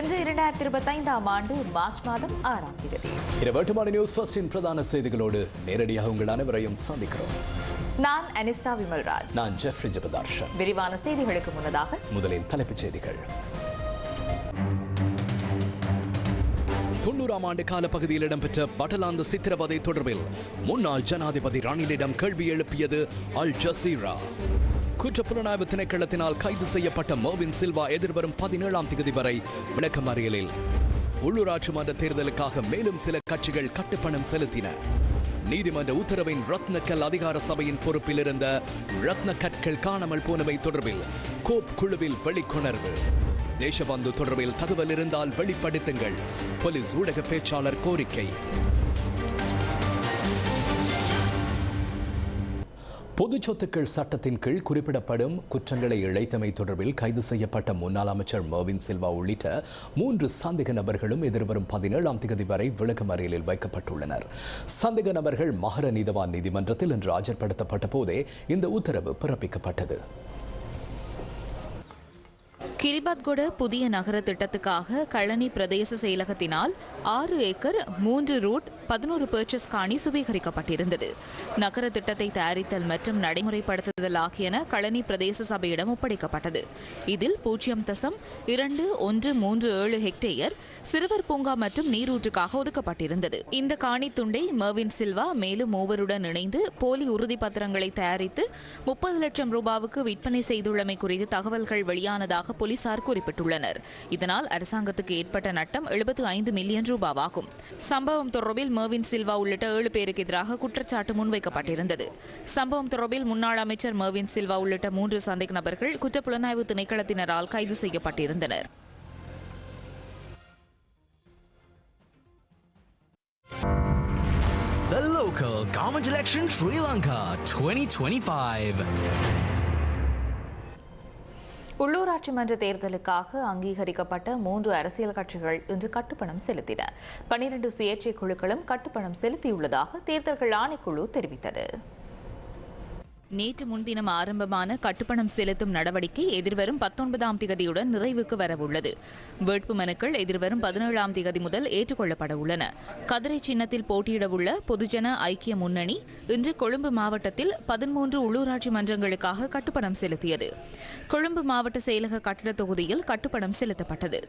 இன்று இரண்டாயிரத்தி இருபத்தைந்தாம் ஆண்டு மார்ச் மாதம் ஆறாம் தேதி. இருபட்டு மணி நியூஸ் ஃபர்ஸ்டின் பிரதான செய்திகளோடு நேரடியாக உங்கள் அனைவரையும் சந்திக்கிறோம். நான் அனிஸ்தா விமல்ராஜ். நான் ஜெஃப்ரி ஜெபதார்ஷன். விரிவான செய்திகளுக்கு முன்னதாக முதலில் தலைப்புச் செய்திகள். தொண்ணூறாம் ஆண்டு கால பகுதியில் இடம்பெற்ற பட்டலாந்த சித்திரவதை தொடர்பில் முன்னாள் ஜனாதிபதி ரணிலிடம் கேள்வி எழுப்பியது அல் ஜசீரா. குற்றப்புலனாய்வு திணைக்களத்தினால் கைது செய்யப்பட்ட மோவின் சில்வா எதிர்வரும் பதினேழாம் தேதி வரை விளக்கமறியலில். உள்ளூராட்சி மன்ற தேர்தலுக்காக மேலும் சில கட்சிகள் கட்டுப்பணம் செலுத்தின. நீதிமன்ற உத்தரவின் ரத்னக்கல் அதிகார சபையின் பொறுப்பில் இருந்த ரத்ன கற்கள் காணாமல் போனவை தொடர்பில் கோப் குழுவில் வெளிக்கொணர்வு. தேசபந்து தொடர்பில் தகவல் இருந்தால் வெளிப்படுத்துங்கள். போலீஸ் ஊடக பேச்சாளர் கோரிக்கை. பொது சொத்துக்கள் சட்டத்தின் கீழ் குறிப்பிடப்படும் குற்றங்களை இழைத்தமை தொடர்பில் கைது செய்யப்பட்ட முன்னாள் அமைச்சர் மர்வின் சில்வா உள்ளிட்ட மூன்று சந்தேக நபர்களும் எதிர்வரும் பதினேழாம் தேதி வரை விளக்கமறியலில் வைக்கப்பட்டுள்ளனர். சந்தேக நபர்கள் மகர நீதவான் நீதிமன்றத்தில் இன்று ஆஜர்படுத்தப்பட்ட போதே இந்த உத்தரவு பிறப்பிக்கப்பட்டது. கிரிபத்கொட புதிய நகர திட்டத்துக்காக கழனி பிரதேச செயலகத்தினால் ஆறு ஏக்கர் மூன்று ரூட் பதினோரு பர்ச்சஸ் காணி சுவீகரிக்கப்பட்டிருந்தது. நகர திட்டத்தை தயாரித்தல் மற்றும் நடைமுறைப்படுத்துதல் ஆகியன கழனி பிரதேச சபையிடம் ஒப்படைக்கப்பட்டது. இதில் பூஜ்ஜியம் தசம் இரண்டு ஒன்று மூன்று ஏழு ஹெக்டேயர் சிறுவர் பூங்கா மற்றும் நீரூற்றுக்காக ஒதுக்கப்பட்டிருந்தது. இந்த காணி துண்டை மர்வின் சில்வா மேலும் மூவருடன் இணைந்து போலி உறுதிப்பத்திரங்களை தயாரித்து முப்பது லட்சம் ரூபாவுக்கு விற்பனை செய்துள்ளமை குறித்து தகவல்கள் வெளியானதாக போலீசார் குறிப்பிட்டுள்ளனர். இதனால் அரசாங்கத்துக்கு ஏற்பட்ட நட்டம் எழுபத்து ஐந்து மில்லியன் ரூபாவாகும். சம்பவம் தொடர்பில் மர்வின் சில்வா உள்ளிட்ட ஏழு பேருக்கு எதிராக குற்றச்சாட்டு முன்வைக்கப்பட்டிருந்தது. சம்பவம் தொடர்பில் முன்னாள் அமைச்சர் மர்வின் சில்வா உள்ளிட்ட மூன்று சந்தேக நபர்கள் குற்றப்புலனாய்வு திணைக்களத்தினரால் கைது செய்யப்பட்டிருந்தனர். The local government election Sri Lanka 2025. உள்ளாட்சி மன்ற தேர்தலுக்காக அங்கீகரிக்கப்பட்ட மூன்று அரசியல் கட்சிகள் இன்று கட்டுப்பணம் செலுத்தின. பனிரண்டு சுயேட்சை குழுக்களும் கட்டுப்பணம் செலுத்தியுள்ளதாக தேர்தல்கள் ஆணைக்குழு தெரிவித்தது. நேற்று முன்தினம் ஆரம்பமான கட்டுப்பணம் செலுத்தும் நடவடிக்கை எதிர்வரும் பத்தொன்பதாம் திகதியுடன் நிறைவுக்கு வரவுள்ளது. வேட்பு மனுக்கள் எதிர்வரும் பதினேழாம் திகதி முதல் ஏற்றுக்கொள்ளப்பட உள்ளன. கதிரை சின்னத்தில் போட்டியிடவுள்ள பொதுஜன ஐக்கிய முன்னணி இன்று கொழும்பு மாவட்டத்தில் பதிமூன்று உள்ளூராட்சி மன்றங்களுக்காக கட்டுப்பணம் செலுத்தியது. கொழும்பு மாவட்ட செயலக கட்டிட தொகுதியில் கட்டுப்பணம் செலுத்தப்பட்டது.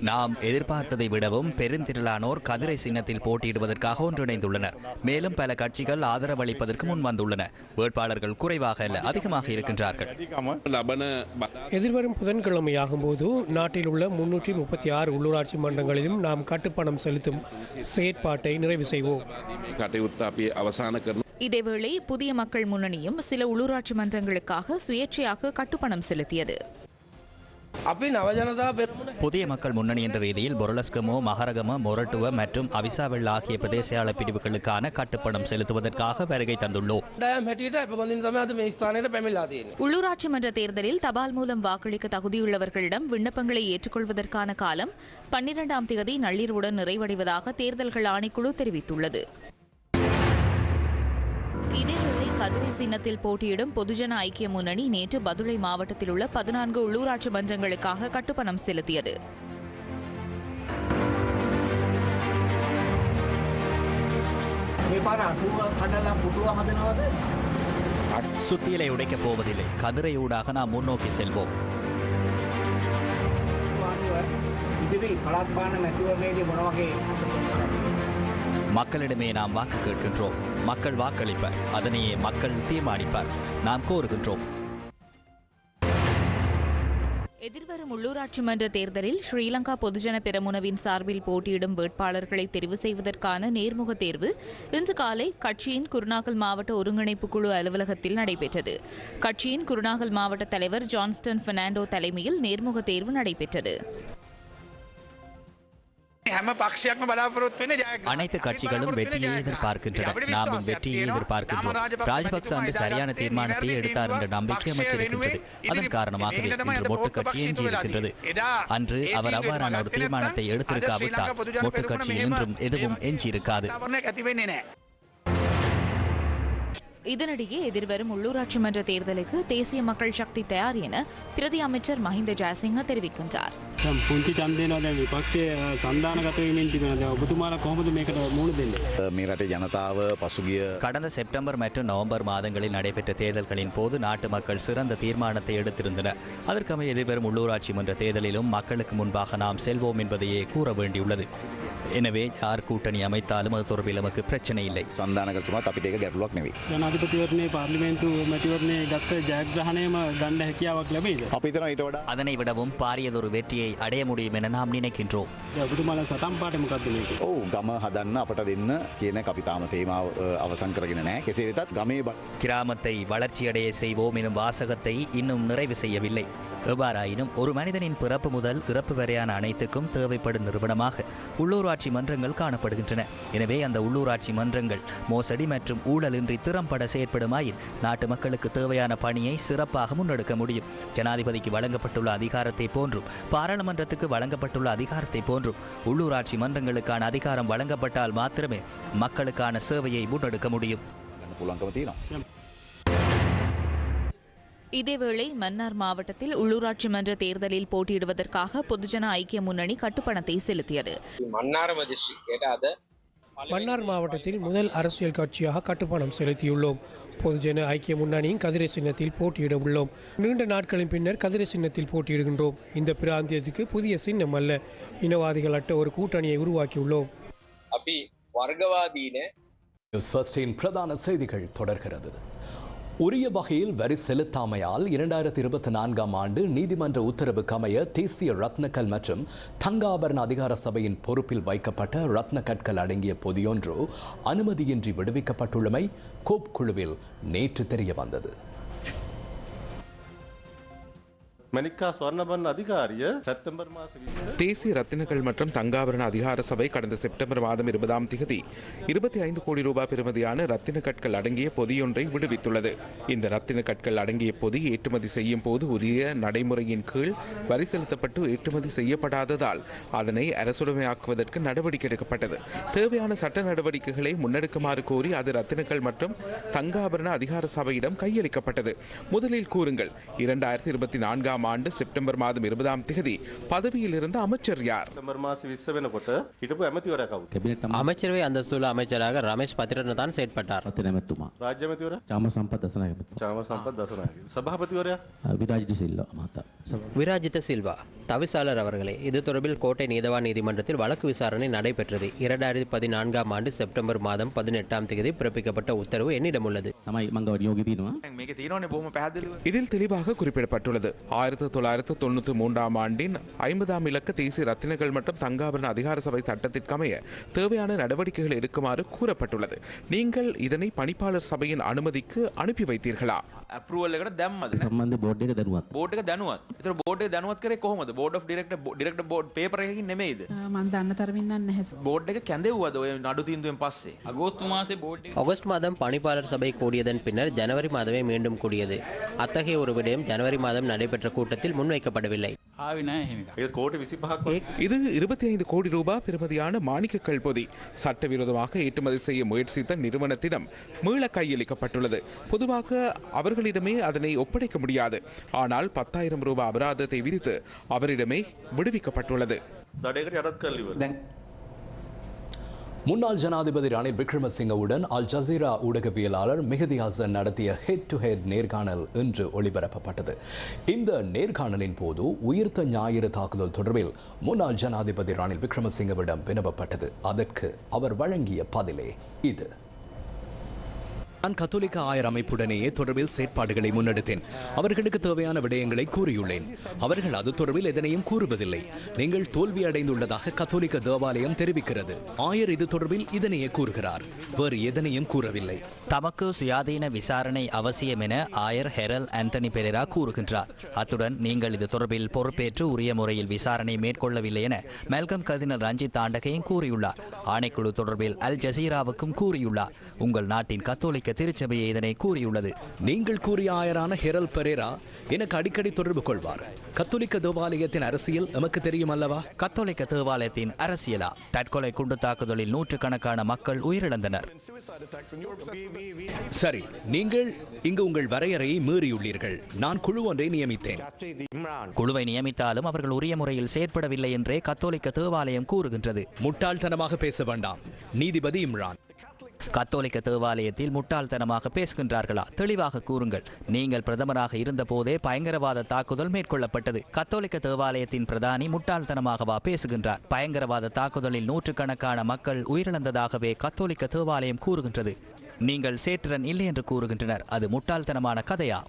நாம் எதிர்பார்த்ததை விடவும் பெருந்திரளானோர் கதிரை சின்னத்தில் போட்டியிடுவதற்காக ஒன்றிணைந்துள்ளனர். மேலும் பல கட்சிகள் ஆதரவளிப்பதற்கு தேர்தலுக்கு முன் வந்துள்ளன. வேட்பாளர்கள் குறைவாக அல்ல அதிகமாக இருக்கின்றார்கள். எதிர்வரும் புதன்கிழமையாகும் போது நாட்டில் உள்ள முன்னூற்றி முப்பத்தி ஆறு உள்ளூராட்சி மன்றங்களிலும் நாம் கட்டுப்பணம் செலுத்தும் செயற்பாட்டை நிறைவு செய்வோம். இதேவேளை புதிய மக்கள் முன்னணியும் சில உள்ளூராட்சி மன்றங்களுக்காக சுயேட்சையாக கட்டுப்பணம் செலுத்தியது. புதிய மக்கள் முன்னணி என்ற ரீதியில் பொருளஸ்கமோ மகரகம மொரட்டுவ மற்றும் அவிசாவெல் ஆகிய பிரதேச பிரிவுகளுக்கான கட்டுப்பணம் செலுத்துவதற்காக வருகை தந்துள்ளோம். உள்ளூராட்சி மன்ற தேர்தலில் தபால் மூலம் வாக்களிக்க தகுதியுள்ளவர்களிடம் விண்ணப்பங்களை ஏற்றுக்கொள்வதற்கான காலம் பன்னிரெண்டாம் தேதி நள்ளிரவுடன் நிறைவடைவதாக தேர்தல்கள் ஆணைக்குழு தெரிவித்துள்ளது. இதேவேளை கதிரை சின்னத்தில் போட்டியிடும் பொதுஜன ஐக்கிய முன்னணி நேற்று பதுளை மாவட்டத்தில் உள்ள பதினான்கு உள்ளூராட்சி மன்றங்களுக்காக கட்டுப்பணம் செலுத்தியது. சுத்தியலை உடைக்கப் போவதில்லை. கதிரை ஊடாக நாம் முன்னோக்கி செல்வோம். இதுவே கலாத்பான மெத்துவமேடி உணவகை மக்களிடமே நாம் வாக்கு கேட்கின்றோம். மக்கள் வாக்களிப்பர். அதனையே மக்கள் தீர்மானிப்பார். நாம் கோருகின்றோம். எதிர்வரும் உள்ளூராட்சி மன்ற தேர்தலில் ஸ்ரீலங்கா பொதுஜன பெரமுனவின் சார்பில் போட்டியிடும் வேட்பாளர்களை தெரிவு செய்வதற்கான நேர்முக தேர்வு இன்று காலை கட்சியின் குருநாகல் மாவட்ட ஒருங்கிணைப்பு குழு அலுவலகத்தில் நடைபெற்றது. கட்சியின் குருநாகல் மாவட்ட தலைவர் ஜான்ஸ்டன் பெர்னாண்டோ தலைமையில் நேர்முக தேர்வு நடைபெற்றது. அனைத்து கட்சிகளும் வெற்றியை எதிர்பார்க்கின்றன நாமும் வெற்றியை எதிர்பார்க்கின்றோம் ராஜபக்ச அன்று சரியான தீர்மானத்தை எடுத்தார் என்ற நம்பிக்கை நமக்கு இருக்கின்றது அதன் காரணமாக இன்று கட்சி எஞ்சி அன்று அவர் அவ்வாறான ஒரு தீர்மானத்தை எடுத்திருக்காவிட்டால் மொட்டு கட்சி என்றும் எதுவும் எஞ்சி இருக்காது இதனிடையே எதிர்வரும் உள்ளூராட்சி மன்ற தேர்தலுக்கு தேசிய மக்கள் சக்தி தயார் என பிரதி அமைச்சர் மஹிந்த ஜெயசிங்க தெரிவிக்கின்றார். கடந்த செப்டம்பர் மற்றும் நவம்பர் மாதங்களில் நடைபெற்ற தேர்தல்களின் போது நாட்டு மக்கள் சிறந்த தீர்மானத்தை எடுத்திருந்தனர். அதற்கமைய எதிர்வரும் உள்ளூராட்சி மன்ற தேர்தலிலும் மக்களுக்கு முன்பாக நாம் செல்வோம் என்பதையே கூற வேண்டியுள்ளது. எனவே யார் கூட்டணி அமைத்தாலும் அது தொடர்பில் நமக்கு பிரச்சனை இல்லை. சந்தான අපිට ඒක ගැටලුවක් නෙවෙයි. ජනාධිපතිවරණයේ පාර්ලිමේන්තු මැතිවරණයේ ගත්ත ජයග්‍රහණයම ගණ්ඩ හැකියාවක් ලැබේද අපි හිතනවා ඊට වඩා அதனை விடவும் பாரியதொரு வெற்றியை அடைய முடியும் என நாம் நினைக்கின்றோம் ඔබතුමාලා සටන් පාට මොකක්ද මේක ඔව් ගම හදන්න අපට දෙන්න කියන කපිතාම තේමාව අ, අවසන් කරගෙන නෑ කෙසේ වෙතත් ගමේ බ- கிராமத்தை வளர்ச்சியடைய செய்வோம் எனும் வாசகத்தை இன்னும் நிறைவு செய்யவில்லை எவ்வாறாயினும் ஒரு மனிதனின் பிறப்பு முதல் இறப்பு வரையான அனைத்துக்கும் தேவைப்படும் நிறுவனமாக உள்ளூராட்சி மன்றங்கள் காணப்படுகின்றன. எனவே அந்த உள்ளூராட்சி மன்றங்கள் மோசடி மற்றும் ஊழலின்றி திறம்பட செயற்படுமாயின் நாட்டு மக்களுக்கு தேவையான பணியை சிறப்பாக முன்னெடுக்க முடியும். ஜனாதிபதிக்கு வழங்கப்பட்டுள்ள அதிகாரத்தை போன்றும் பாராளுமன்றத்துக்கு வழங்கப்பட்டுள்ள அதிகாரத்தை போன்றும் உள்ளூராட்சி மன்றங்களுக்கான அதிகாரம் வழங்கப்பட்டால் மாத்திரமே மக்களுக்கான சேவையை முன்னெடுக்க முடியும். இதேவேளை மன்னார் மாவட்டத்தில் உள்ளூராட்சி மன்ற தேர்தலில் போட்டியிடுவதற்காக பொதுஜன ஐக்கிய முன்னணி கட்டுப்பணத்தை செலுத்தியது. மன்னார் மாவட்டத்தில் முதல் அரசியல் கட்சியாக கட்டுப்பணம் செலுத்தியுள்ளோம். பொதுஜன ஐக்கிய முன்னணியின் கதிரை சின்னத்தில் போட்டியிட உள்ளோம். நீண்ட நாட்களின் பின்னர் கதிரை சின்னத்தில் போட்டியிடுகின்றோம். இந்த பிராந்தியத்துக்கு புதிய சின்னம் அல்ல. இனவாதிகள் அட்ட ஒரு கூட்டணியை உருவாக்கியுள்ளோம். அப்படி வர்க்கவாதீன பிரதான செய்திகள் தொடர்கிறது. உரிய வகையில் வரி செலுத்தாமையால் இரண்டாயிரத்தி இருபத்தி நான்காம் ஆண்டு நீதிமன்ற உத்தரவுக்கு அமைய தேசிய ரத்னக்கல் மற்றும் தங்காபரண அதிகார சபையின் பொறுப்பில் வைக்கப்பட்ட ரத்ன கற்கள் அடங்கிய பொதியொன்று அனுமதியின்றி விடுவிக்கப்பட்டுள்ளமை கோப் குழுவில் நேற்று தெரிய வந்தது மணிக்கா சுவர்ணபன் அதிகாரிய செப்டம்பர் மாதம் தேசிய ரத்தினங்கள் மற்றும் தங்காபரண அதிகார சபை கடந்த செப்டம்பர் மாதம் இருபதாம் திகதி இருபத்தி ஐந்து கோடி ரூபாய் பெறுமதியான ரத்தின கற்கள் அடங்கிய பொதியொன்றை விடுவித்துள்ளது. இந்த ரத்தின கற்கள் அடங்கிய பொதி ஏற்றுமதி செய்யும் போது உரிய நடைமுறையின் கீழ் வரி செலுத்தப்பட்டு ஏற்றுமதி செய்யப்படாததால் அதனை அரசுடைமையாக்குவதற்கு நடவடிக்கை எடுக்கப்பட்டது. தேவையான சட்ட நடவடிக்கைகளை முன்னெடுக்குமாறு கோரி அது ரத்தினங்கள் மற்றும் தங்காபரண அதிகார சபையிடம் கையளிக்கப்பட்டது. முதலில் கூறுங்கள். இரண்டாயிரத்தி இருபத்தி நான்காம் ஆண்டு செப்டம்பர் மாதம் இருபதாம் திகதி பதவியில் இருந்த அமைச்சர் யார் செப்டம்பர் மாதம் விச වෙනකොට හිටපු ඇමතිවරයා කවුද? அமைச்சரவை அந்தஸ்துள்ள அமைச்சராக ரமேஷ் பத்திரன் தான் செயற்பட்டார் රාජ්‍ය ඇමතිවරයා? චාම සම්පත් දසනායක චාම සම්පත් දසනායක. සභාපතිවරයා? විරාජිට සිල්ල මහතා. விராஜித சில்வா தவிசாளர் அவர்களே இது தொடர்பில் கோட்டை நீதவா நீதிமன்றத்தில் வழக்கு விசாரணை நடைபெற்றது. இரண்டாயிரத்தி பதினான்காம் ஆண்டு செப்டம்பர் மாதம் பதினெட்டாம் தேதி பிறப்பிக்கப்பட்ட உத்தரவு என்னிடம் உள்ளது. இதில் தெளிவாக குறிப்பிடப்பட்டுள்ளது. ஆயிரத்தி தொள்ளாயிரத்தி தொண்ணூத்தி மூன்றாம் ஆண்டின் ஐம்பதாம் இலக்க தேசிய ரத்தினங்கள் மற்றும் தங்காபரண அதிகார சபை சட்டத்திற்கமைய தேவையான நடவடிக்கைகள் எடுக்குமாறு கூறப்பட்டுள்ளது. நீங்கள் இதனை பணிப்பாளர் சபையின் அனுமதிக்கு அனுப்பி வைத்தீர்களா? ඇපරුවල් එකට දැම්මද සම්බන්ධ බෝඩ් එක දැනුවත්. බෝඩ් එක දැනුවත්. ඒතර බෝඩ් එක දැනුවත් කරේ කොහොමද? Board of director director board paper එකකින් නෙමෙයිද? මන් දන්න තරමින් නම් නැහැ. බෝඩ් එක කැඳෙව්වද ඔය නඩු තීන්දුවෙන් පස්සේ? අගෝස්තු මාසේ බෝඩ් එක ஆகஸ்ட் மாதம் பணிப்பாளர் சபை கூடியதன் பின்னர் ஜனவரி மாதமே மீண்டும் கூடியது அத்தகைய ஒரு விடயம் ஜனவரி மாதம் நடைபெற்ற கூட்டத்தில் முன்வைக்கப்படவில்லை இது இருபத்தி ஐந்து கோடி ரூபாய் பெறுமதியான மாணிக்க கல்பொதி. சட்டவிரோதமாக ஏற்றுமதி செய்ய முயற்சித்த நிறுவனத்திடம் மீள கையளிக்கப்பட்டுள்ளது. பொதுவாக அவர்களிடமே அதனை ஒப்படைக்க முடியாது. ஆனால் பத்தாயிரம் ரூபாய் அபராதத்தை விதித்து அவரிடமே விடுவிக்கப்பட்டுள்ளது. முன்னாள் ஜனாதிபதி ரணில் விக்ரமசிங்கவுடன் அல் ஜசீரா ஊடகவியலாளர் மிகுதி ஹாசன் நடத்திய ஹெட் டு ஹெட் நேர்காணல் இன்று ஒளிபரப்பப்பட்டது. இந்த நேர்காணலின் போது உயிர்த்த ஞாயிறு தாக்குதல் தொடர்பில் முன்னாள் ஜனாதிபதி ரணில் விக்ரமசிங்கவிடம் வினவப்பட்டது. அதற்கு அவர் வழங்கிய பதிலே இது. நான் கத்தோலிக்க ஆயர் அமைப்புடனேயே தொடர்பில் செயற்பாடுகளை முன்னெடுத்தேன். அவர்களுக்கு தேவையான விடயங்களை கூறியுள்ளேன். அவர்கள் அது தொடர்பில் எதனையும் கூறுவதில்லை. நீங்கள் தோல்வி அடைந்துள்ளதாக கத்தோலிக்க தேவாலயம் தெரிவிக்கிறது. ஆயர் இது தொடர்பில் இதனையே கூறுகிறார். வேறு எதனையும் கூறவில்லை. தமக்கு சுயாதீன விசாரணை அவசியம் என ஆயர் ஹெரல் ஆண்டனி பெரேரா கூறுகின்றார். அத்துடன் நீங்கள் இது தொடர்பில் பொறுப்பேற்று உரிய முறையில் விசாரணை மேற்கொள்ளவில்லை என மெல்கம் கதினர் ரஞ்சித் தாண்டகையும் கூறியுள்ளார். ஆணைக்குழு தொடர்பில் அல் ஜசீராவுக்கும் கூறியுள்ளார். உங்கள் நாட்டின் கத்தோலிக்க கத்தோலிக்க திருச்சபையே இதனை கூறியுள்ளது. நீங்கள் கூறிய ஆயரான ஹெரல் பெரேரா எனக்கு அடிக்கடி தொடர்பு கொள்வார். கத்தோலிக்க தேவாலயத்தின் அரசியல் எமக்கு தெரியும் அல்லவா? கத்தோலிக்க தேவாலயத்தின் அரசியலா? தற்கொலை குண்டு தாக்குதலில் நூற்றுக்கணக்கான மக்கள் உயிரிழந்தனர். சரி நீங்கள் இங்கு உங்கள் வரையறையை மீறியுள்ளீர்கள். நான் குழு ஒன்றை நியமித்தேன். குழுவை நியமித்தாலும் அவர்கள் உரிய முறையில் செயற்படவில்லை என்றே கத்தோலிக்க தேவாலயம் கூறுகின்றது. முட்டாள்தனமாக பேச வேண்டாம். நீதிபதி இம்ரான். கத்தோலிக்க தேவாலயத்தில் முட்டாள்தனமாக பேசுகின்றார்களா? தெளிவாக கூறுங்கள். நீங்கள் பிரதமராக இருந்தபோதே பயங்கரவாத தாக்குதல் மேற்கொள்ளப்பட்டது. கத்தோலிக்க தேவாலயத்தின் பிரதானி முட்டாள்தனமாகவா பேசுகின்றார். பயங்கரவாத தாக்குதலில் நூற்றுக்கணக்கான மக்கள் உயிரிழந்ததாகவே கத்தோலிக்க தேவாலயம் கூறுகின்றது. நீங்கள் சேற்றிரன் இல்லை என்று கூறுகின்றனர். அது முட்டாள்தனமான கதையா?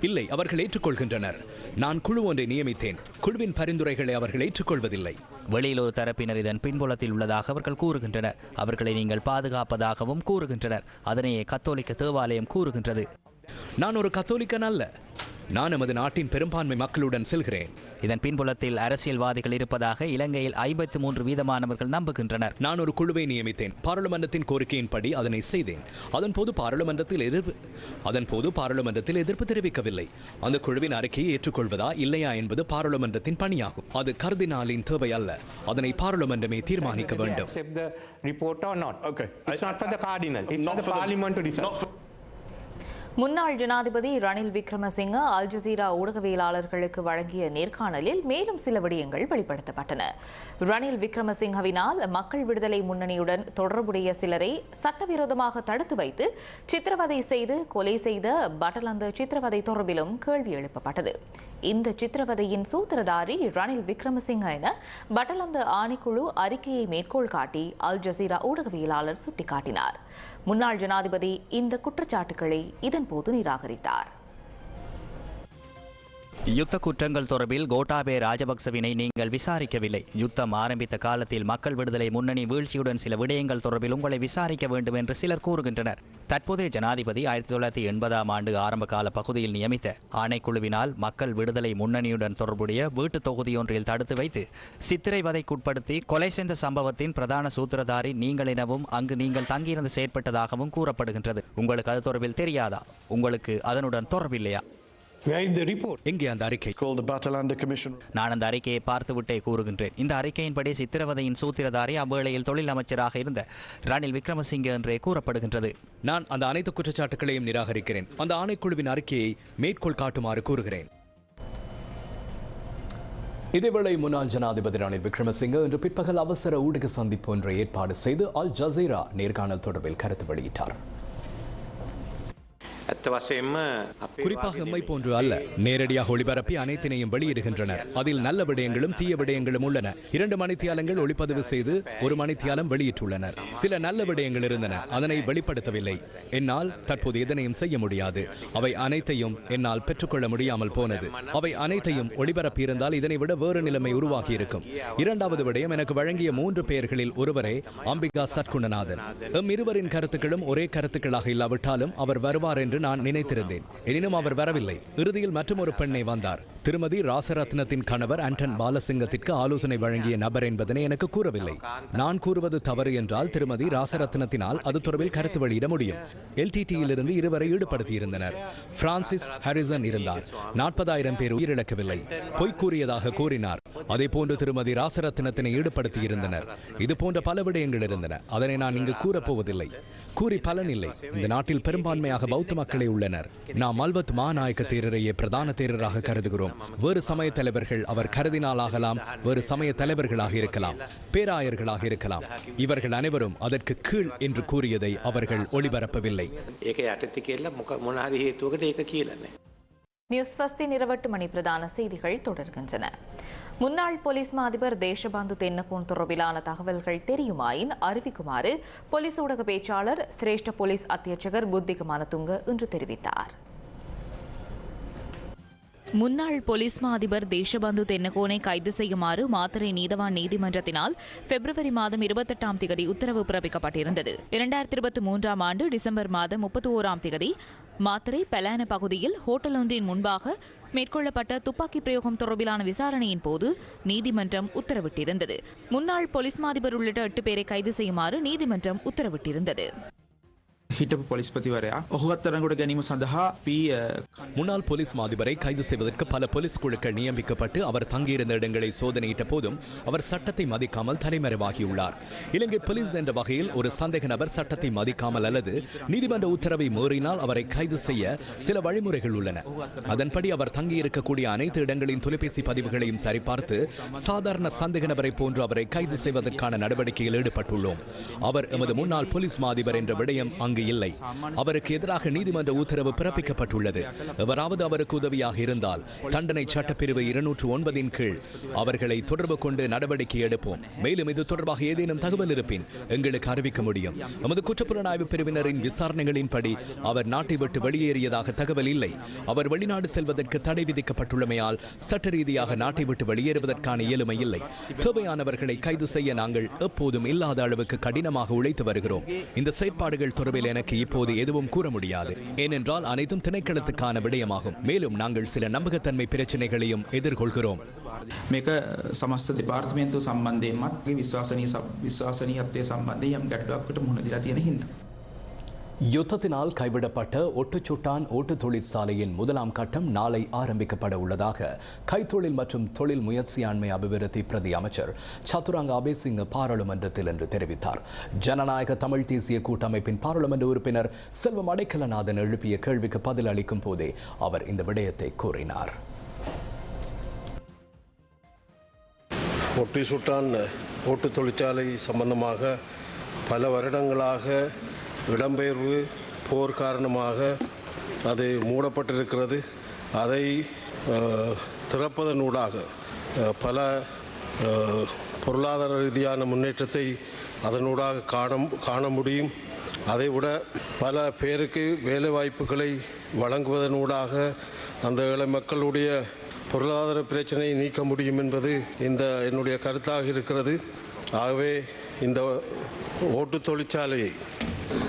இல்லை அவர்கள் ஏற்றுக்கொள்கின்றனர். நான் குழு ஒன்றை நியமித்தேன். குழுவின் பரிந்துரைகளை அவர்கள் ஏற்றுக்கொள்வதில்லை. வெளியில் ஒரு தரப்பினர் இதன் பின்புலத்தில் உள்ளதாக அவர்கள் கூறுகின்றனர். அவர்களை நீங்கள் பாதுகாப்பதாகவும் கூறுகின்றனர். அதனையே கத்தோலிக்க தேவாலயம் கூறுகின்றது. நான் ஒரு கத்தோலிக்கன் அல்ல. நான் எமது நாட்டின் பெரும்பான்மை மக்களுடன் செல்கிறேன். இதன் பின்புலத்தில் அரசியல்வாதிகள் இருப்பதாக இலங்கையில் ஐம்பத்தி மூன்று வீதமானவர்கள் நம்புகின்றனர். நான் ஒரு குழுவை நியமித்தேன். பாராளுமன்றத்தின் கோரிக்கையின்படி அதனை செய்தேன். அதன் போது பாராளுமன்றத்தில் எதிர்ப்பு அதன் போது பாராளுமன்றத்தில் எதிர்ப்பு தெரிவிக்கவில்லை. அந்த குழுவின் அறிக்கையை ஏற்றுக்கொள்வதா இல்லையா என்பது பாராளுமன்றத்தின் பணியாகும். அது கர்தினாலின் தேவை அல்ல. அதனை பாராளுமன்றமே தீர்மானிக்க வேண்டும். முன்னாள் ஜனாதிபதி ரணில் விக்ரமசிங்க அல் ஜசீரா ஊடகவியலாளர்களுக்கு வழங்கிய நேர்காணலில் மேலும் சில விடயங்கள் வெளிப்படுத்தப்பட்டன. ரணில் விக்ரமசிங்கவினால் மக்கள் விடுதலை முன்னணியுடன் தொடர்புடைய சிலரை சட்டவிரோதமாக தடுத்து வைத்து சித்திரவதை செய்து கொலை செய்த பட்டலந்த சித்திரவதை தொடர்பிலும் கேள்வி எழுப்பப்பட்டது. இந்த சித்திரவதையின் சூத்திரதாரி ரணில் விக்ரமசிங்க என பட்டலந்த ஆணைக்குழு அறிக்கையை மேற்கோள் காட்டி அல் ஜசீரா ஊடகவியலாளர் சுட்டிக்காட்டினார். முன்னாள் ஜனாதிபதி இந்த குற்றச்சாட்டுகளை போது நிராகரித்தார். யுத்த குற்றங்கள் தொடர்பில் கோட்டாபே ராஜபக்சவினை நீங்கள் விசாரிக்கவில்லை. யுத்தம் ஆரம்பித்த காலத்தில் மக்கள் விடுதலை முன்னணி வீழ்ச்சியுடன் சில விடயங்கள் தொடர்பில் உங்களை விசாரிக்க வேண்டும் என்று சிலர் கூறுகின்றனர். தற்போதைய ஜனாதிபதி ஆயிரத்தி தொள்ளாயிரத்தி எண்பதாம் ஆண்டு ஆரம்ப கால பகுதியில் நியமித்த ஆணைக்குழுவினால் மக்கள் விடுதலை முன்னணியுடன் தொடர்புடைய வீட்டு தொகுதியொன்றில் தடுத்து வைத்து சித்திரை வதைக்குட்படுத்தி கொலை செய்த சம்பவத்தின் பிரதான சூத்திரதாரி நீங்கள் எனவும் அங்கு நீங்கள் தங்கியிருந்து செயற்பட்டதாகவும் கூறப்படுகின்றது. உங்களுக்கு அது தொடர்பில் தெரியாதா? உங்களுக்கு அதனுடன் தொடர்பில்லையா? எங்கே அந்த அறிக்கை? நான் அந்த அறிக்கையை பார்த்துவிட்டே கூறுகின்றேன். இந்த அறிக்கையின்படி சித்திரவதையின் சூத்திரதாரி அவ்வேளையில் தொழில் அமைச்சராக இருந்த ரணில் விக்ரமசிங்கே என்றே கூறப்படுகின்றது. நான் அந்த அனைத்து குற்றச்சாட்டுகளையும் நிராகரிக்கிறேன். அந்த ஆணைக்குழுவின் அறிக்கையை மேற்கோள் காட்டுமாறு கூறுகிறேன். இதேவேளை முன்னாள் ஜனாதிபதி ரணில் விக்ரமசிங்கே இன்று பிற்பகல் அவசர ஊடக சந்திப்பு ஒன்றை ஏற்பாடு செய்து அல் ஜசீரா நேர்காணல் தொடர்பில் கருத்து வெளியிட்டார். குறிப்பாக எம்மை போன்று அல்ல. நேரடியாக ஒளிபரப்பி அனைத்தினையும் வெளியிடுகின்றனர். அதில் நல்ல விடயங்களும் தீய விடயங்களும் உள்ளன. இரண்டு மணித்தியாலங்கள் ஒளிப்பதிவு செய்து ஒரு மணித்தியாலம் வெளியிட்டுள்ளனர். சில நல்ல விடயங்கள் இருந்தன. அதனை வெளிப்படுத்தவில்லை. என்னால் தற்போது எதனையும் செய்ய முடியாது. அவை அனைத்தையும் என்னால் பெற்றுக்கொள்ள முடியாமல் போனது. அவை அனைத்தையும் ஒளிபரப்பி இருந்தால் இதனை விட வேறு நிலைமை உருவாகி இருக்கும் இரண்டாவது விடயம் எனக்கு வழங்கிய மூன்று பெயர்களில் ஒருவரே அம்பிகா சட்குணநாதன் எம் இருவரின் கருத்துக்களும் ஒரே கருத்துக்களாக இல்லாவிட்டாலும் அவர் வருவார் என்று என்று நான் நினைத்திருந்தேன். எனினும் அவர் வரவில்லை. இறுதியில் மற்றும் ஒரு பெண்ணை வந்தார். திருமதி ராசரத்னத்தின் கணவர் ஆண்டன் பாலசிங்கத்திற்கு ஆலோசனை வழங்கிய நபர் என்பதனை எனக்கு கூறவில்லை. நான் கூறுவது தவறு என்றால் திருமதி ராசரத்னத்தினால் அது தொடர்பில் கருத்து வெளியிட முடியும். எல்டிடியிலிருந்து இருவரை ஈடுபடுத்தியிருந்தனர். பிரான்சிஸ் ஹாரிசன் இருந்தார். நாற்பதாயிரம் பேர் உயிரிழக்கவில்லை. பொய் கூறியதாக கூறினார். அதே போன்று திருமதி ராசரத்னத்தினை ஈடுபடுத்தியிருந்தனர். இது போன்ற பல விடயங்கள் இருந்தன. அதனை நான் இங்கு கூறப்போவதில்லை. கூறி பலனில்லை. இந்த நாட்டில் பெரும்பான்மையாக பௌத்த மக்களே உள்ளனர். நாம் மல்வத் மாநாயக்க தேரரையே பிரதான தேரராக கருதுகிறோம். வேறு சமய தலைவர்கள் அவர் கருதினால் ஆகலாம் வேறு சமய தலைவர்களாக இருக்கலாம் பேராயர்களாக இருக்கலாம். இவர்கள் அனைவரும் அதற்கு கீழ் என்று கூறியதை அவர்கள் ஒளிபரப்பவில்லை. நியூஸ் பஸ்தி நிறவட்டு மணி பிரதான செய்திகள் தொடர்கின்றன. முன்னாள் போலீஸ் மா அதிபர் தேசபாந்து தென்னகோன் தொடர்பிலான தகவல்கள் தெரியுமாயின் அறிவிக்குமாறு போலீஸ் ஊடக பேச்சாளர் சிரேஷ்ட போலீஸ் அத்தியட்சகர் புத்திகமான துங்க இன்று தெரிவித்தார். முன்னாள் போலீஸ் மா அதிபர் தேசபந்து தென்னகோனை கைது செய்யுமாறு மாத்தறை நீதவான் நீதிமன்றத்தினால் பிப்ரவரி மாதம் இருபத்தெட்டாம் திகதி உத்தரவு பிறப்பிக்கப்பட்டிருந்தது. இரண்டாயிரத்தி இருபத்தி மூன்றாம் ஆண்டு டிசம்பர் மாதம் முப்பத்தி ஓராம் திகதி மாத்திரை பெலான பகுதியில் ஹோட்டல் ஒன்றின் முன்பாக மேற்கொள்ளப்பட்ட துப்பாக்கி பிரயோகம் தொடர்பிலான விசாரணையின் போது நீதிமன்றம் உத்தரவிட்டிருந்தது. முன்னாள் போலீஸ் மாதிபர் உள்ளிட்ட எட்டு பேரை கைது செய்யுமாறு நீதிமன்றம் உத்தரவிட்டிருந்தது. හිටපු පොලිස්පතිවරයා ඔහු අත්තරගොඩ ගැනීම සඳහා පී முன்னாள் போலீஸ் மாதிபரை கைது செய்வதற்கு பல போலீஸ் குழுக்கள் நியமிக்கப்பட்டு அவர் தங்கியிருந்த இடங்களை சோதனையிட்ட போதும் அவர் சட்டத்தை மதிக்காமல் தலைமறைவாகியுள்ளார் இலங்கை போலீஸ் என்ற வகையில் ஒரு சந்தேக நபர் சட்டத்தை மதிக்காமல் அல்லது நீதிமன்ற உத்தரவை மீறினால் அவரை கைது செய்ய சில வழிமுறைகள் உள்ளன அதன்படி அவர் தங்கியிருக்கக்கூடிய அனைத்து இடங்களின் தொலைபேசி பதிவுகளையும் சரிபார்த்து சாதாரண சந்தேக நபரை போன்று அவரை கைது செய்வதற்கான நடவடிக்கையில் ஈடுபட்டுள்ளோம் அவர் எமது முன்னாள் போலீஸ் மாதிபர் என்ற விடயம் அங்கு இல்லை. அவருக்கு எதிராக நீதிமன்ற உத்தரவு பிறப்பிக்கப்பட்டுள்ளது. எவராவது அவருக்கு உதவியாக இருந்தால் தண்டனை சட்டப்பிரிவு இருநூற்று ஒன்பதின் கீழ் அவர்களை தொடர்பு கொண்டு நடவடிக்கை எடுப்போம். மேலும் இது தொடர்பாக ஏதேனும் தகவல் இருப்பின் எங்களுக்கு அறிவிக்க முடியும். நமது குற்றப்புலனாய்வு பிரிவினரின் விசாரணைகளின்படி அவர் நாட்டை விட்டு வெளியேறியதாக தகவல் இல்லை. அவர் வெளிநாடு செல்வதற்கு தடை விதிக்கப்பட்டுள்ளமையால் சட்ட ரீதியாக நாட்டை விட்டு வெளியேறுவதற்கான இயலுமை இல்லை. தேவையானவர்களை கைது செய்ய நாங்கள் எப்போதும் இல்லாத அளவுக்கு கடினமாக உழைத்து வருகிறோம். இந்த செயற்பாடுகள் தொடர்பில் எனக்கு இப்போது எதுவும் கூற முடியாது ஏனென்றால் அனைத்தும் திணைக்களத்துக்கான விடயமாகும் மேலும் நாங்கள் சில நம்பகத்தன்மை பிரச்சனைகளையும் எதிர்கொள்கிறோம் මේක සමස්ත දෙපාර්තමේන්තුව සම්බන්ධයෙන්මත් විශ්වාසනීය විශ්වාසනීයත්වය සම්බන්ධයෙන් යම් ගැටලුවක්කට මුහුණ දීලා තියෙන හින්දා யுத்தத்தினால் கைவிடப்பட்ட ஒட்டுச்சுட்டான் ஓட்டு தொழிற்சாலையின் முதலாம் கட்டம் நாளை ஆரம்பிக்கப்பட உள்ளதாக கைத்தொழில் மற்றும் தொழில் முயற்சியாண்மை அபிவிருத்தி பிரதி அமைச்சர் சதுரங்க அபேசிங் பாராளுமன்றத்தில் என்று தெரிவித்தார். ஜனநாயக தமிழ் தேசிய கூட்டமைப்பின் பாராளுமன்ற உறுப்பினர் செல்வம் அடைக்கலநாதன் எழுப்பிய கேள்விக்கு பதில் அளிக்கும் போதே அவர் இந்த விடயத்தை கூறினார். ஒட்டி சுட்டான் ஓட்டு தொழிற்சாலை சம்பந்தமாக பல வருடங்களாக இடம்பெயர்வு போர் காரணமாக அது மூடப்பட்டிருக்கிறது. அதை திறப்பதனூடாக பல பொருளாதார ரீதியான முன்னேற்றத்தை அதனூடாக காண காண முடியும். அதைவிட பல பேருக்கு வேலை வாய்ப்புகளை வழங்குவதனூடாக அந்த ஏழை மக்களுடைய பொருளாதார பிரச்சனையை நீக்க முடியும் என்பது இந்த என்னுடைய கருத்தாக இருக்கிறது. ஆகவே இந்த ஓட்டு தொழிற்சாலையை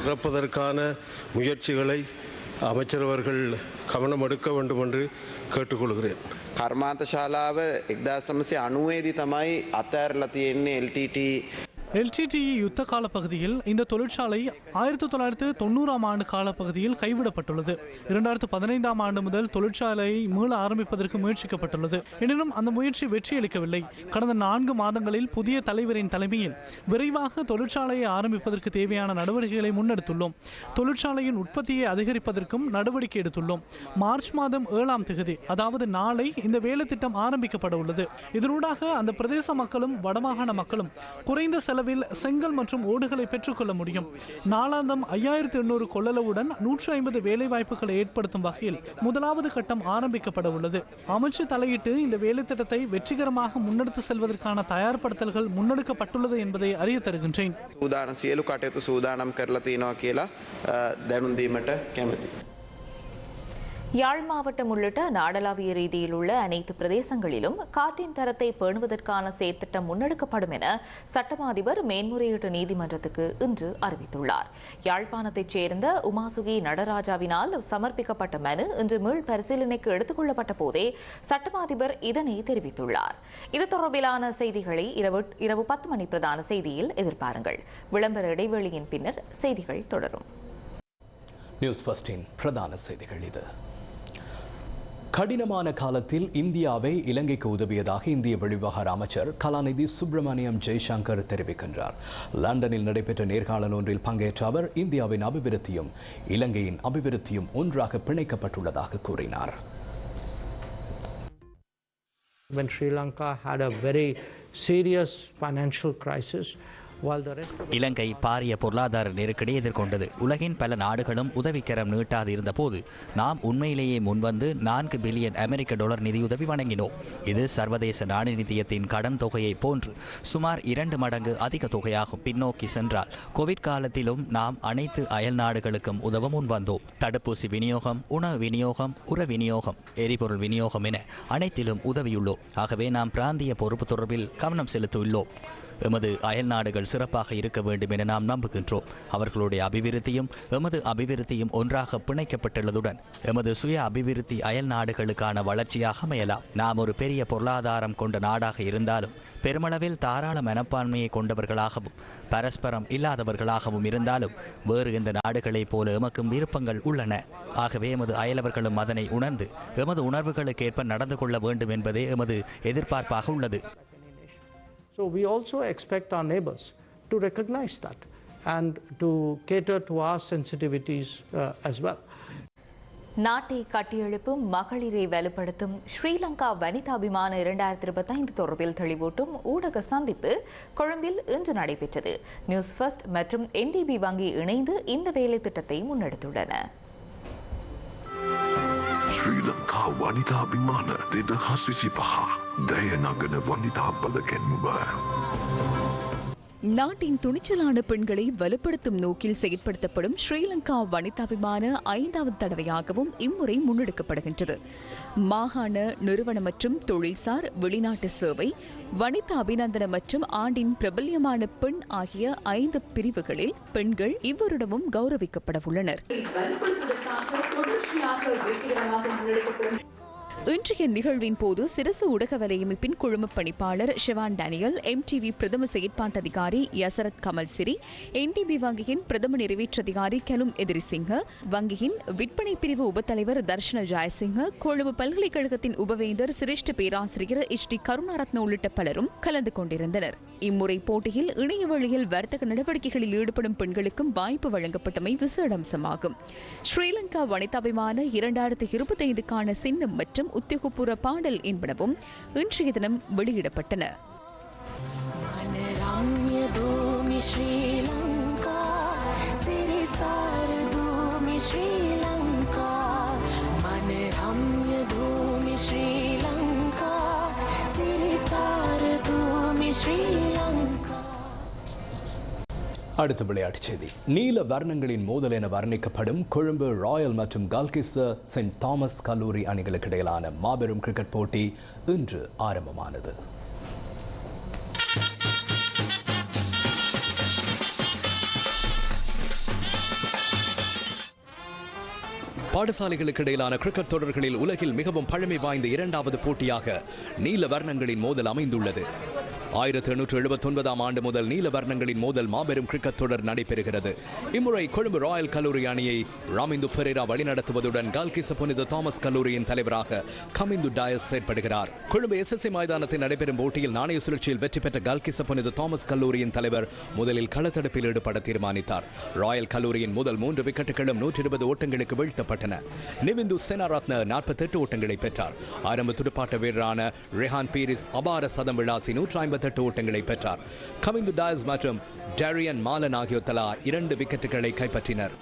திறப்பதற்கான முயற்சிகளை அமைச்சர் அவர்கள் கவனம் எடுக்க வேண்டும் என்று கேட்டுக்கொள்கிறேன் කර්මාන්ත ශාලාව එක්දා සමසය අනුවේදී තමයි අතඇරලා තියෙන්නේ LTT எல்டிடிஇ யுத்த கால பகுதியில் இந்த தொழிற்சாலை ஆயிரத்தி தொள்ளாயிரத்து தொண்ணூறாம் ஆண்டு காலப்பகுதியில் கைவிடப்பட்டுள்ளது. இரண்டாயிரத்து பதினைந்தாம் ஆண்டு முதல் தொழிற்சாலையை மீள ஆரம்பிப்பதற்கு முயற்சிக்கப்பட்டுள்ளது. எனினும் அந்த முயற்சி வெற்றியளிக்கவில்லை. கடந்த நான்கு மாதங்களில் புதிய தலைவரின் தலைமையில் விரைவாக தொழிற்சாலையை ஆரம்பிப்பதற்கு தேவையான நடவடிக்கைகளை முன்னெடுத்துள்ளோம். தொழிற்சாலையின் உற்பத்தியை அதிகரிப்பதற்கும் நடவடிக்கை எடுத்துள்ளோம். மார்ச் மாதம் ஏழாம் தேதி அதாவது நாளை இந்த வேலை திட்டம் ஆரம்பிக்கப்பட உள்ளது. இதனூடாக அந்த பிரதேச மக்களும் வடமாகாண மக்களும் குறைந்த அளவில் செங்கல் மற்றும் ஓடுகளை பெற்றுக்கொள்ள முடியும். நாளாந்தம் ஐயாயிரத்தி எண்ணூறு கொள்ளளவுடன் நூற்றி ஐம்பது வேலைவாய்ப்புகளை ஏற்படுத்தும் வகையில் முதலாவது கட்டம் ஆரம்பிக்கப்பட உள்ளது. அமைச்சு தலையிட்டு இந்த வேலை திட்டத்தை வெற்றிகரமாக முன்னெடுத்து செல்வதற்கான தயார்படுத்தல்கள் முன்னெடுக்கப்பட்டுள்ளது என்பதை அறிய தருகின்றேன். சூதானம் சியலு காட்டத்து சூதானம் கேரள தீனோ தனுந்தீமட்ட கேமதி யாழ் மாவட்டம் உள்ளிட்ட நாடளாவிய ரீதியில் உள்ள அனைத்து பிரதேசங்களிலும் காற்றின் தரத்தை பேணுவதற்கான செயற்திட்டம் முன்னெடுக்கப்படும் என சட்டமா அதிபர் மேன்முறையீட்டு நீதிமன்றத்துக்கு இன்று அறிவித்துள்ளார். யாழ்ப்பாணத்தைச் சேர்ந்த உமாசுகி நடராஜாவினால் சமர்ப்பிக்கப்பட்ட மனு இன்று மீள் பரிசீலனைக்கு எடுத்துக் கொள்ளப்பட்ட போதே சட்டமா அதிபர் இதனை தெரிவித்துள்ளார். இது தொடர்பிலான செய்திகளை இரவு இரவு பத்து மணி பிரதான செய்தியில் எதிர்பாருங்கள். விளம்பர இடைவெளியின் பின்னர் செய்திகள் தொடரும். நியூஸ் ஃபர்ஸ்டின் பிரதான செய்திகள் இது. கடினமான காலத்தில் இந்தியாவை இலங்கைக்கு உதவியதாக இந்திய வெளிவிவகார அமைச்சர் கலாநிதி சுப்பிரமணியம் ஜெய்சங்கர் தெரிவிக்கின்றார். லண்டனில் நடைபெற்ற நேர்காணல் ஒன்றில் பங்கேற்ற அவர் இந்தியாவின் அபிவிருத்தியும் இலங்கையின் அபிவிருத்தியும் ஒன்றாக பிணைக்கப்பட்டுள்ளதாக கூறினார். When Sri Lanka had a very serious financial crisis, இலங்கை பாரிய பொருளாதார நெருக்கடி எதிர்கொண்டது. உலகின் பல நாடுகளும் உதவிக்கரம் நீட்டாது இருந்தபோது நாம் உண்மையிலேயே முன்வந்து நான்கு பில்லியன் அமெரிக்க டாலர் நிதியுதவி வழங்கினோம். இது சர்வதேச நாணய நிதியத்தின் கடன் தொகையை போன்று சுமார் இரண்டு மடங்கு அதிக தொகையாகும். பின்னோக்கி சென்றால் கோவிட் காலத்திலும் நாம் அனைத்து அயல் நாடுகளுக்கும் உதவ முன்வந்தோம். தடுப்பூசி விநியோகம் உணவு விநியோகம் உர விநியோகம் எரிபொருள் விநியோகம் என அனைத்திலும் உதவியுள்ளோம். ஆகவே நாம் பிராந்திய பொறுப்பு தொடர்பில் கவனம் செலுத்தியுள்ளோம். எமது அயல் நாடுகள் சிறப்பாக இருக்க வேண்டும் என நாம் நம்புகின்றோம். அவர்களுடைய அபிவிருத்தியும் எமது அபிவிருத்தியும் ஒன்றாக பிணைக்கப்பட்டுள்ளதுடன் எமது சுய அபிவிருத்தி அயல் நாடுகளுக்கான வளர்ச்சியாக அமையலாம். நாம் ஒரு பெரிய பொருளாதாரம் கொண்ட நாடாக இருந்தாலும் பெருமளவில் தாராள மனப்பான்மையை கொண்டவர்களாகவும் பரஸ்பரம் இல்லாதவர்களாகவும் இருந்தாலும் வேறு இந்த நாடுகளைப் போல எமக்கும் விருப்பங்கள் உள்ளன. ஆகவே எமது அயலவர்களும் அதனை உணர்ந்து எமது உணர்வுகளுக்கேற்ப நடந்து கொள்ள வேண்டும் என்பதே எமது எதிர்பார்ப்பாக உள்ளது. So we also expect our neighbors to recognize that and to cater to our sensitivities uh, as well. நாட்டை கட்டியெழுப்பும் மகளிரை வலுப்படுத்தும் ஸ்ரீலங்கா வனிதாபிமான இரண்டாயிரத்தி இருபத்தைந்து தொடர்பில் தெளிவூட்டும் ஊடக சந்திப்பு கொழும்பில் இன்று நடைபெற்றது நியூஸ் ஃபர்ஸ்ட் மற்றும் என்டிபி வங்கி இணைந்து இந்த வேலை திட்டத்தை முன்னெடுத்துள்ளன ශ්‍රී ලංකා වනිතා විමාන දෙදහස් විසි පහ දයනගන වනිතා බලගැන්මුම. நாட்டின் துணிச்சலான பெண்களை வலுப்படுத்தும் நோக்கில் செயற்படுத்தப்படும் ஸ்ரீலங்கா வனிதாபிமான ஐந்தாவது தடவையாகவும் இம்முறை முன்னெடுக்கப்படுகின்றது. மாகாண நிறுவன மற்றும் தொழில்சார் வெளிநாட்டு சேவை வனிதா அபிநந்தன மற்றும் ஆண்டின் பிரபல்யமான பெண் ஆகிய ஐந்து பிரிவுகளில் பெண்கள் இவ்வருடமும் கௌரவிக்கப்பட உள்ளனர். இன்றைய நிகழ்வின் போது சிரசு ஊடக வலையமைப்பின் குழும பணிப்பாளர் ஷிவான் டேனியல் எம்டிவி பிரதம செயற்பாட்டு அதிகாரி யசரத் கமல் சிரி என்டிபி வங்கியின் பிரதம நிறைவேற்று அதிகாரி கலும் எதிரிசிங்க வங்கியின் விற்பனை பிரிவு உபத்தலைவர் தர்ஷன ஜாயசிங்க கொழும்பு பல்கலைக்கழகத்தின் உபவேந்தர் சிரேஷ்ட பேராசிரியர் எச் டி கருணாரத்ன உள்ளிட்ட பலரும் கலந்து கொண்டிருந்தனர். இம்முறை போட்டியில் இணைய வழியில் வர்த்தக நடவடிக்கைகளில் ஈடுபடும் பெண்களுக்கும் வாய்ப்பு வழங்கப்பட்டமை விசேட அம்சமாகும். ஸ்ரீலங்கா வனிதாபிமான இரண்டாயிரத்தி இருபத்தைந்துக்கான சின்னம் மற்றும் உத்தியோகபூர்வ பாடல் என்பனவும் இன்றைய தினம் வெளியிடப்பட்டன रम्य भूमि श्रीलङ्का सिरिसार भूमि श्रीलङ्का मन रम्य भूमि श्रीलङ्का सिरिसार भूमि श्रीलङ्का அடுத்த விளையாட்டுச் செய்தி. நீல வர்ணங்களின் மோதல் என வர்ணிக்கப்படும் கொழும்பு ராயல் மற்றும் கல்கிச சென்ட் தாமஸ் கல்லூரி அணிகளுக்கு இடையிலான மாபெரும் கிரிக்கெட் போட்டி இன்று ஆரம்பமானது. பாடசாலைகளுக்கு இடையிலான கிரிக்கெட் தொடர்களில் உலகில் மிகவும் பழமை வாய்ந்த இரண்டாவது போட்டியாக நீல வர்ணங்களின் மோதல் அமைந்துள்ளது. ஆயிரத்தி எண்ணூற்று எழுபத்தி ஒன்பதாம் ஆண்டு முதல் நீல வர்ணங்களின் மோதல் மாபெரும் கிரிக்கெட் தொடர் நடைபெறுகிறது. இம்முறை கொழும்பு ராயல் கல்லூரி அணியை ராமிந்து பெரேரா வழிநடத்துவதுடன் கால்கிச புனித தாமஸ் கல்லூரியின் தலைவராக கமிந்து டயஸ் செயற்படுகிறார். கொழும்பு எஸ்எஸ்சி மைதானத்தில் நடைபெறும் போட்டியில் நாணய சுழற்சியில் வெற்றி பெற்ற கால்கிச புனித தாமஸ் கல்லூரியின் தலைவர் முதலில் களத்தடுப்பில் ஈடுபட தீர்மானித்தார். ராயல் கல்லூரியின் முதல் மூன்று விக்கெட்டுகளும் நூற்றி இருபது ஓட்டங்களுக்கு வீழ்த்தப்பட்டன. நிவிந்து செனாரத்ன நாற்பத்தெட்டு ஓட்டங்களை பெற்றார். ஆரம்ப துடுப்பாட்ட வீரரான ரெஹான் பீரிஸ் அபார சதம் விளாசி நூற்றி ஐம்பத்தெட்டு ஓட்டங்களை பெற்றார். கமிந்து டாஸ் மற்றும் டேரியன் மாலன் ஆகியோர் தலா இரண்டு விக்கெட்டுகளை கைப்பற்றினர்.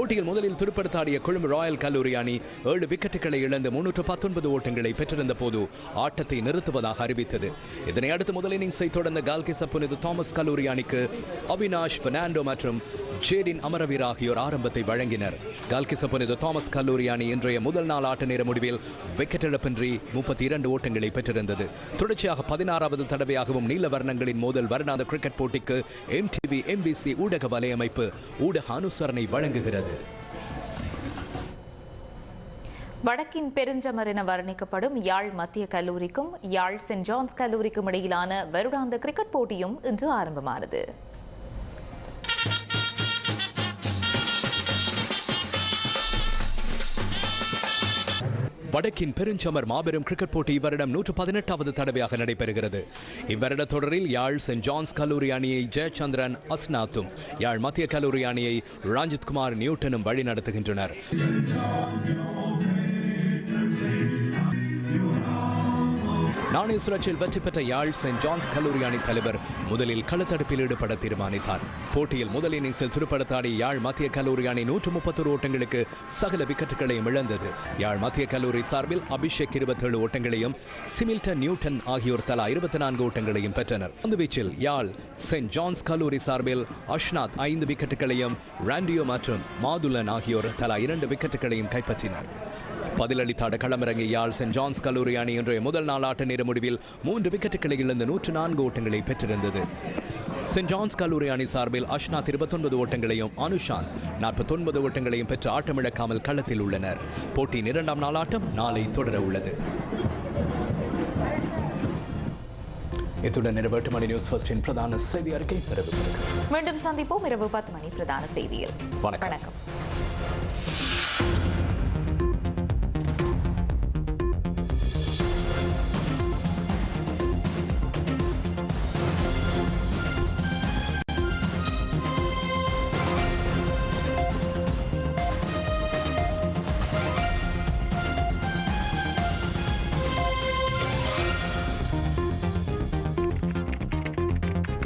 போட்டியில் முதலில் துடுப்படுத்தாடிய கொழும்பு ராயல் கல்லூரி அணி ஏழு விக்கெட்டுகளை இழந்து முன்னூற்று பத்தொன்பது ஓட்டங்களை பெற்றிருந்த போது ஆட்டத்தை நிறுத்துவதாக அறிவித்தது. இதனை அடுத்து முதல் இன்னிங்ஸை தொடர்ந்த கால்கி சப்புனிது தாமஸ் கல்லூரி அணிக்கு அவினாஷ் பெர்னாண்டோ மற்றும் ஜேடின் அமரவீர் ஆகியோர் ஆரம்பத்தை வழங்கினர். கால்கி புனித தாமஸ் கல்லூரி அணி இன்றைய முதல் நாள் ஆட்ட நேர முடிவில் விக்கெட் இழப்பின்றி முப்பத்தி இரண்டு ஓட்டங்களை பெற்றிருந்தது. தொடர்ச்சியாக பதினாறாவது தடவையாகவும் நீல வர்ணங்களின் மோதல் வருடாந்த கிரிக்கெட் போட்டிக்கு எம்டிவி எம்பிசி ஊடக வலையமைப்பு ஊடக அனுசரணை வழங்குகிறது. வடக்கின் பெருஞ்சமர் என வர்ணிக்கப்படும் யாழ் மத்திய கல்லூரிக்கும் யாழ் சென்ட் ஜான்ஸ் கல்லூரிக்கும் இடையிலான வருடாந்த கிரிக்கெட் போட்டியும் இன்று ஆரம்பமானது. வடக்கின் பெருஞ்சமர் மாபெரும் கிரிக்கெட் போட்டி இவரிடம் நூற்று பதினெட்டாவது தடவையாக நடைபெறுகிறது. இவ்வருட தொடரில் யாழ் சென்ட் ஜான்ஸ் கல்லூரி அணியை ஜெயச்சந்திரன் அஸ்நாத்தும் யாழ் மத்திய கல்லூரி அணியை ராஞ்சித் குமார் நியூட்டனும் வழி நடத்துகின்றனர் நாணய சுழற்சியில் வெற்றி பெற்ற யாழ் செயின்ட் ஜான்ஸ் கல்லூரி அணி தலைவர் முதலில் களத்தடுப்பில் ஈடுபட தீர்மானித்தார். போட்டியில் முதல் இன்னிங்ஸில் துடுப்படுத்தாடி யாழ் மத்திய கல்லூரி அணி நூற்று முப்பத்தொரு ஓட்டங்களுக்கு சகல விக்கெட்டுகளையும் இழந்தது. யாழ் மத்திய கல்லூரி சார்பில் அபிஷேக் இருபத்தேழு ஓட்டங்களையும் சிமில்டன் நியூட்டன் ஆகியோர் தலா இருபத்தி நான்கு ஓட்டங்களையும் பெற்றனர். அந்த வீச்சில் யாழ் செயின்ட் ஜான்ஸ் கல்லூரி சார்பில் அஷ்னாத் ஐந்து விக்கெட்டுகளையும் ராண்டியோ மற்றும் மாதுலன் ஆகியோர் தலா இரண்டு விக்கெட்டுகளையும் கைப்பற்றினர். பதிலளித்தாட களமிறங்கிய யாழ் சென்ட் ஜான்ஸ் கல்லூரி அணி இன்றைய முதல் நாள் ஆட்ட நேர முடிவில் மூன்று விக்கெட்டுகளை இழந்து நூற்று நான்கு ஓட்டங்களை பெற்றிருந்தது. சென்ட் ஜான்ஸ் கல்லூரி அணி சார்பில் அஷ்னாத் இருபத்தொன்பது ஓட்டங்களையும் அனுஷான் நாற்பத்தொன்பது ஓட்டங்களையும் பெற்று ஆட்டமிழக்காமல் களத்தில் உள்ளனர். போட்டியின் இரண்டாம் நாள் ஆட்டம் நாளை தொடர உள்ளது. இத்துடன் இரவு மணி நியூஸ் ஃபர்ஸ்டின் பிரதான செய்தி அறிக்கை பெறுகிறது மீண்டும் சந்திப்போம் இரவு பத்து மணி பிரதான செய்தியில். வணக்கம்.